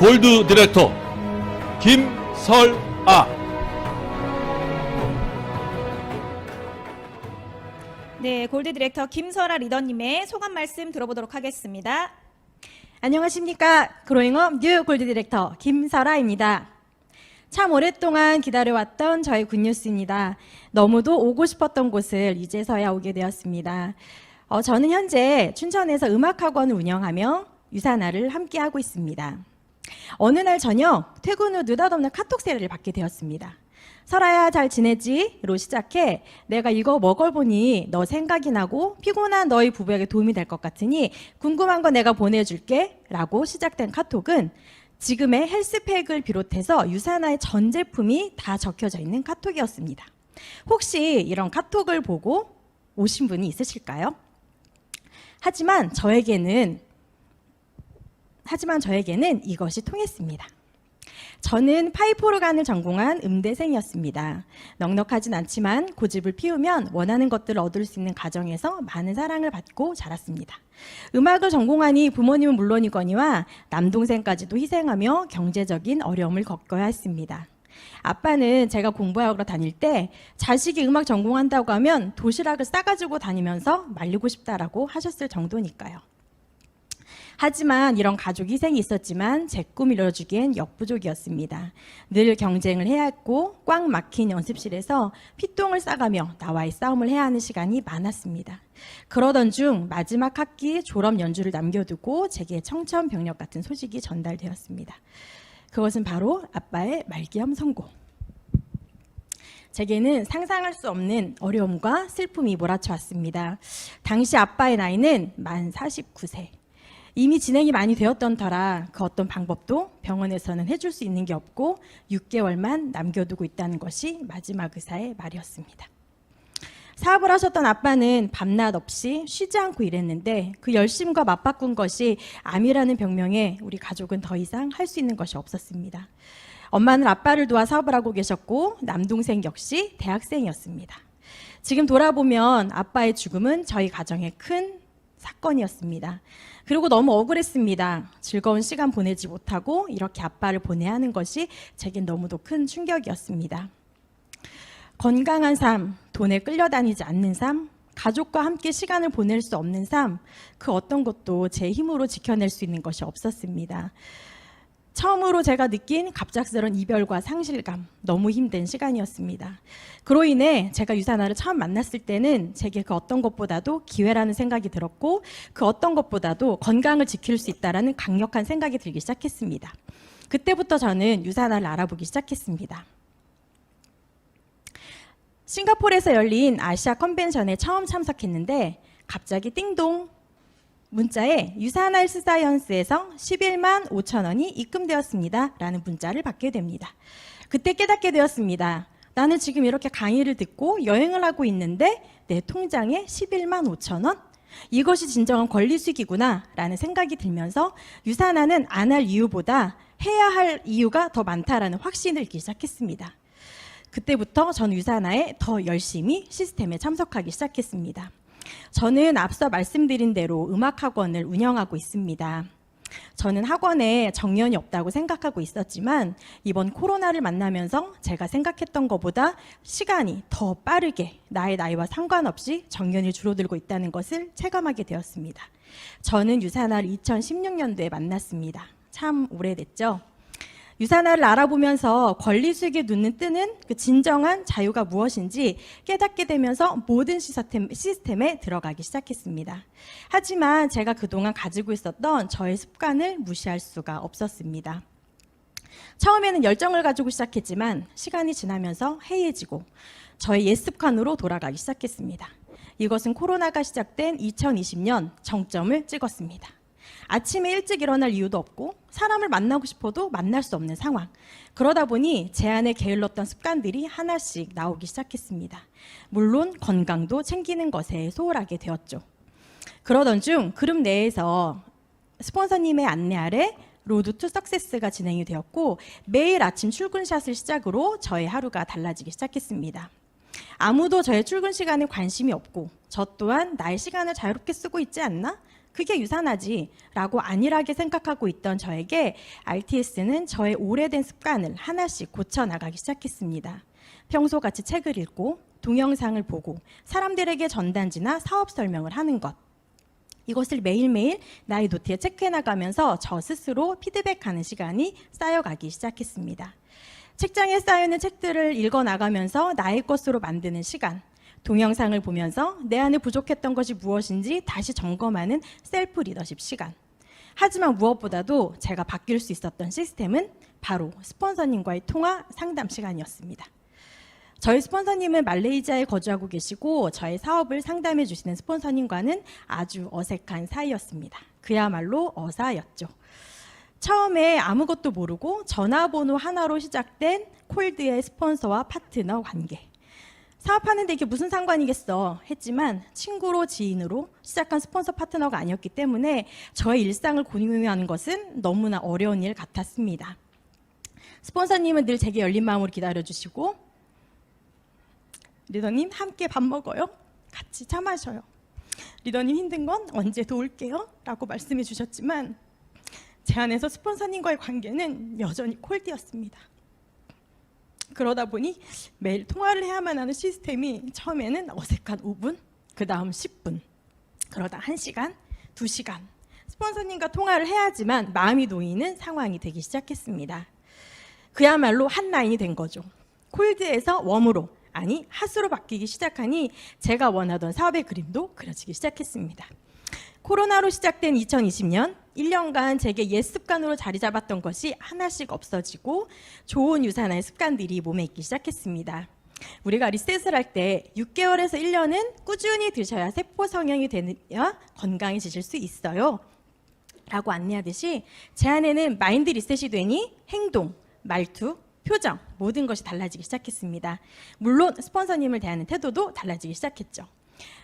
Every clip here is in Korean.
골드 디렉터 김설아 네, 골드 디렉터 김설아 리더님의 소감 말씀 들어보도록 하겠습니다. 안녕하십니까. 그로잉업 뉴 골드 디렉터 김설아입니다. 참 오랫동안 기다려왔던 저의 굿뉴스입니다. 너무도 오고 싶었던 곳을 이제서야 오게 되었습니다. 어, 저는 현재 춘천에서 음악학원을 운영하며 유산화를 함께하고 있습니다. 어느 날 저녁 퇴근 후 느닷없는 카톡 세례를 받게 되었습니다. 설아야 잘 지내지?로 시작해 내가 이거 먹어보니 너 생각이 나고 피곤한 너희 부부에게 도움이 될 것 같으니 궁금한 거 내가 보내줄게 라고 시작된 카톡은 지금의 헬스팩을 비롯해서 유산화의 전 제품이 다 적혀져 있는 카톡이었습니다. 혹시 이런 카톡을 보고 오신 분이 있으실까요? 하지만 저에게는 하지만 저에게는 이것이 통했습니다. 저는 파이포르간을 전공한 음대생이었습니다. 넉넉하진 않지만 고집을 피우면 원하는 것들을 얻을 수 있는 가정에서 많은 사랑을 받고 자랐습니다. 음악을 전공하니 부모님은 물론이거니와 남동생까지도 희생하며 경제적인 어려움을 겪어야 했습니다. 아빠는 제가 공부하러 다닐 때 자식이 음악 전공한다고 하면 도시락을 싸가지고 다니면서 말리고 싶다라고 하셨을 정도니까요. 하지만 이런 가족 희생이 있었지만 제 꿈을 이뤄주기엔 역부족이었습니다. 늘 경쟁을 해야 했고 꽉 막힌 연습실에서 피똥을 싸가며 나와의 싸움을 해야 하는 시간이 많았습니다. 그러던 중 마지막 학기 졸업 연주를 남겨두고 제게 청천벽력 같은 소식이 전달되었습니다. 그것은 바로 아빠의 말기암 선고. 제게는 상상할 수 없는 어려움과 슬픔이 몰아쳐왔습니다. 당시 아빠의 나이는 만 49세. 이미 진행이 많이 되었던 터라 그 어떤 방법도 병원에서는 해줄 수 있는 게 없고 6개월만 남겨두고 있다는 것이 마지막 의사의 말이었습니다. 사업을 하셨던 아빠는 밤낮 없이 쉬지 않고 일했는데 그 열심과 맞바꾼 것이 암이라는 병명에 우리 가족은 더 이상 할 수 있는 것이 없었습니다. 엄마는 아빠를 도와 사업을 하고 계셨고 남동생 역시 대학생이었습니다. 지금 돌아보면 아빠의 죽음은 저희 가정의 큰 사건이었습니다. 그리고 너무 억울했습니다. 즐거운 시간 보내지 못하고 이렇게 아빠를 보내야 하는 것이 제겐 너무도 큰 충격이었습니다. 건강한 삶, 돈에 끌려다니지 않는 삶, 가족과 함께 시간을 보낼 수 없는 삶, 그 어떤 것도 제 힘으로 지켜낼 수 있는 것이 없었습니다. 처음으로 제가 느낀 갑작스러운 이별과 상실감, 너무 힘든 시간이었습니다. 그로 인해 제가 유산화를 처음 만났을 때는 제게 그 어떤 것보다도 기회라는 생각이 들었고 그 어떤 것보다도 건강을 지킬 수 있다라는 강력한 생각이 들기 시작했습니다. 그때부터 저는 유산화를 알아보기 시작했습니다. 싱가포르에서 열린 아시아 컨벤션에 처음 참석했는데 갑자기 띵동 문자에 유산 헬스 사이언스에서 11만 5천 원이 입금되었습니다. 라는 문자를 받게 됩니다. 그때 깨닫게 되었습니다. 나는 지금 이렇게 강의를 듣고 여행을 하고 있는데 내 통장에 11만 5천 원? 이것이 진정한 권리수익이구나 라는 생각이 들면서 유산화는 안 할 이유보다 해야 할 이유가 더 많다라는 확신을 잃기 시작했습니다. 그때부터 전 유산화에 더 열심히 시스템에 참석하기 시작했습니다. 저는 앞서 말씀드린 대로 음악학원을 운영하고 있습니다. 저는 학원에 정년이 없다고 생각하고 있었지만 이번 코로나를 만나면서 제가 생각했던 것보다 시간이 더 빠르게 나의 나이와 상관없이 정년이 줄어들고 있다는 것을 체감하게 되었습니다. 저는 유산화를 2016년도에 만났습니다. 참 오래됐죠? 유산화를 알아보면서 권리 수익에 눈을 뜨는 그 진정한 자유가 무엇인지 깨닫게 되면서 모든 시스템, 시스템에 들어가기 시작했습니다. 하지만 제가 그동안 가지고 있었던 저의 습관을 무시할 수가 없었습니다. 처음에는 열정을 가지고 시작했지만 시간이 지나면서 해이해지고 저의 옛 습관으로 돌아가기 시작했습니다. 이것은 코로나가 시작된 2020년 정점을 찍었습니다. 아침에 일찍 일어날 이유도 없고 사람을 만나고 싶어도 만날 수 없는 상황. 그러다 보니 제 안에 게을렀던 습관들이 하나씩 나오기 시작했습니다. 물론 건강도 챙기는 것에 소홀하게 되었죠. 그러던 중 그룹 내에서 스폰서님의 안내 아래 로드 투 석세스가 진행이 되었고 매일 아침 출근샷을 시작으로 저의 하루가 달라지기 시작했습니다. 아무도 저의 출근 시간에 관심이 없고 저 또한 나의 시간을 자유롭게 쓰고 있지 않나? 그게 유산하지라고 안일하게 생각하고 있던 저에게 RTS는 저의 오래된 습관을 하나씩 고쳐 나가기 시작했습니다. 평소 같이 책을 읽고 동영상을 보고 사람들에게 전단지나 사업 설명을 하는 것. 이것을 매일매일 나의 노트에 체크해 나가면서 저 스스로 피드백하는 시간이 쌓여가기 시작했습니다. 책장에 쌓여있는 책들을 읽어 나가면서 나의 것으로 만드는 시간. 동영상을 보면서 내 안에 부족했던 것이 무엇인지 다시 점검하는 셀프 리더십 시간. 하지만 무엇보다도 제가 바뀔 수 있었던 시스템은 바로 스폰서님과의 통화 상담 시간이었습니다. 저희 스폰서님은 말레이시아에 거주하고 계시고 저의 사업을 상담해 주시는 스폰서님과는 아주 어색한 사이였습니다. 그야말로 어사였죠. 처음에 아무것도 모르고 전화번호 하나로 시작된 콜드의 스폰서와 파트너 관계. 사업하는데 이게 무슨 상관이겠어 했지만 친구로 지인으로 시작한 스폰서 파트너가 아니었기 때문에 저의 일상을 공유하는 것은 너무나 어려운 일 같았습니다. 스폰서님은 늘 제게 열린 마음으로 기다려주시고 리더님 함께 밥 먹어요. 같이 차 마셔요. 리더님 힘든 건 언제 도울게요. 라고 말씀해 주셨지만 제 안에서 스폰서님과의 관계는 여전히 콜드였습니다. 그러다 보니 매일 통화를 해야만 하는 시스템이 처음에는 어색한 5분, 그 다음 10분, 그러다 1시간, 2시간. 스폰서님과 통화를 해야지만 마음이 놓이는 상황이 되기 시작했습니다. 그야말로 한 라인이 된 거죠. 콜드에서 웜으로, 아니 핫으로 바뀌기 시작하니 제가 원하던 사업의 그림도 그려지기 시작했습니다. 코로나로 시작된 2020년 1년간 제게 옛 습관으로 자리 잡았던 것이 하나씩 없어지고 좋은 유산의 습관들이 몸에 있기 시작했습니다. 우리가 리셋을 할 때 6개월에서 1년은 꾸준히 드셔야 세포 성형이 되며 건강해지실 수 있어요. 라고 안내하듯이 제 안에는 마인드 리셋이 되니 행동, 말투, 표정 모든 것이 달라지기 시작했습니다. 물론 스폰서님을 대하는 태도도 달라지기 시작했죠.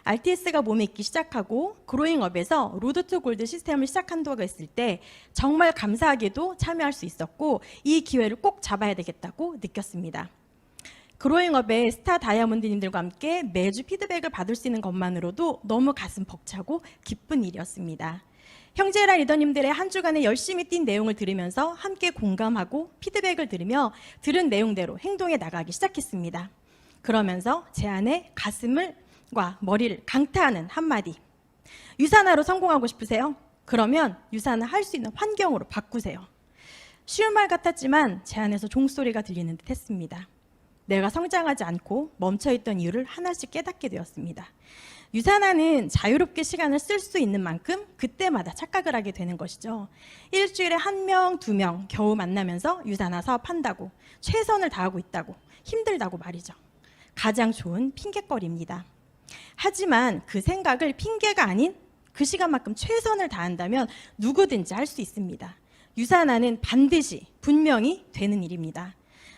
RTS가 몸에 있기 시작하고 그로잉업에서 로드 투 골드 시스템을 시작한다고 했을 때 정말 감사하게도 참여할 수 있었고 이 기회를 꼭 잡아야 되겠다고 느꼈습니다. 그로잉업의 스타 다이아몬드님들과 함께 매주 피드백을 받을 수 있는 것만으로도 너무 가슴 벅차고 기쁜 일이었습니다. 형제라 리더님들의 한 주간에 열심히 뛴 내용을 들으면서 함께 공감하고 피드백을 들으며 들은 내용대로 행동에 나가기 시작했습니다. 그러면서 제 안에 가슴을 과 머리를 강타하는 한마디. 유산화로 성공하고 싶으세요? 그러면 유산을 할수 있는 환경으로 바꾸세요. 쉬운 말 같았지만 제 안에서 종소리가 들리는 듯 했습니다. 내가 성장하지 않고 멈춰있던 이유를 하나씩 깨닫게 되었습니다. 유산화는 자유롭게 시간을 쓸 수 있는 만큼 그때마다 착각을 하게 되는 것이죠. 일주일에 한 명, 두 명 겨우 만나면서 유산화 사업한다고 최선을 다하고 있다고 힘들다고 말이죠. 가장 좋은 핑계거리입니다. 하지만 그 생각을 핑계가 아닌 그 시간만큼 최선을 다한다면 누구든지 할 수 있습니다. 유산화는 반드시 분명히 되는 일입니다.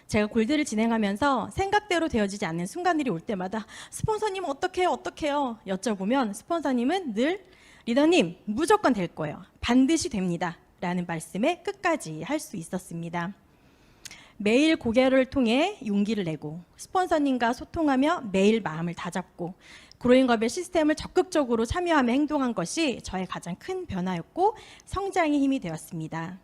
제가 골드를 진행하면서 생각대로 되어지지 않는 순간들이 올 때마다 스폰서님 어떻게 해요? 어떻게 해요? 여쭤보면 스폰서님은 늘 리더님 무조건 될 거예요. 반드시 됩니다. 라는 말씀에 끝까지 할 수 있었습니다. 매일 고개를 통해 용기를 내고 스폰서님과 소통하며 매일 마음을 다잡고 그로잉업의 시스템을 적극적으로 참여하며 행동한 것이 저의 가장 큰 변화였고 성장의 힘이 되었습니다.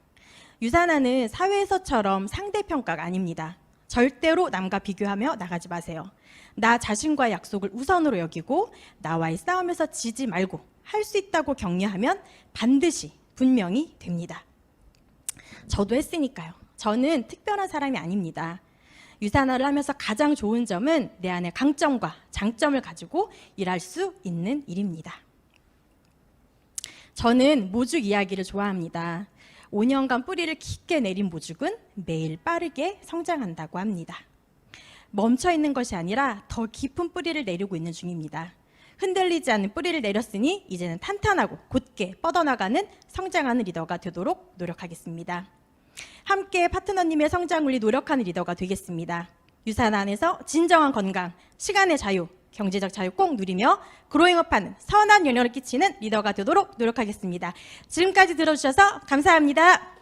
유산화는 사회에서처럼 상대평가가 아닙니다. 절대로 남과 비교하며 나가지 마세요. 나 자신과의 약속을 우선으로 여기고 나와의 싸움에서 지지 말고 할 수 있다고 격려하면 반드시 분명히 됩니다. 저도 했으니까요. 저는 특별한 사람이 아닙니다. 유산화를 하면서 가장 좋은 점은 내 안에 강점과 장점을 가지고 일할 수 있는 일입니다. 저는 모죽 이야기를 좋아합니다. 5년간 뿌리를 깊게 내린 모죽은 매일 빠르게 성장한다고 합니다. 멈춰 있는 것이 아니라 더 깊은 뿌리를 내리고 있는 중입니다. 흔들리지 않는 뿌리를 내렸으니 이제는 탄탄하고 곧게 뻗어나가는 성장하는 리더가 되도록 노력하겠습니다. 함께 파트너님의 성장을 위 노력하는 리더가 되겠습니다. 유산 안에서 진정한 건강, 시간의 자유, 경제적 자유 꼭 누리며 그로잉업하는 선한 영향을 끼치는 리더가 되도록 노력하겠습니다. 지금까지 들어주셔서 감사합니다.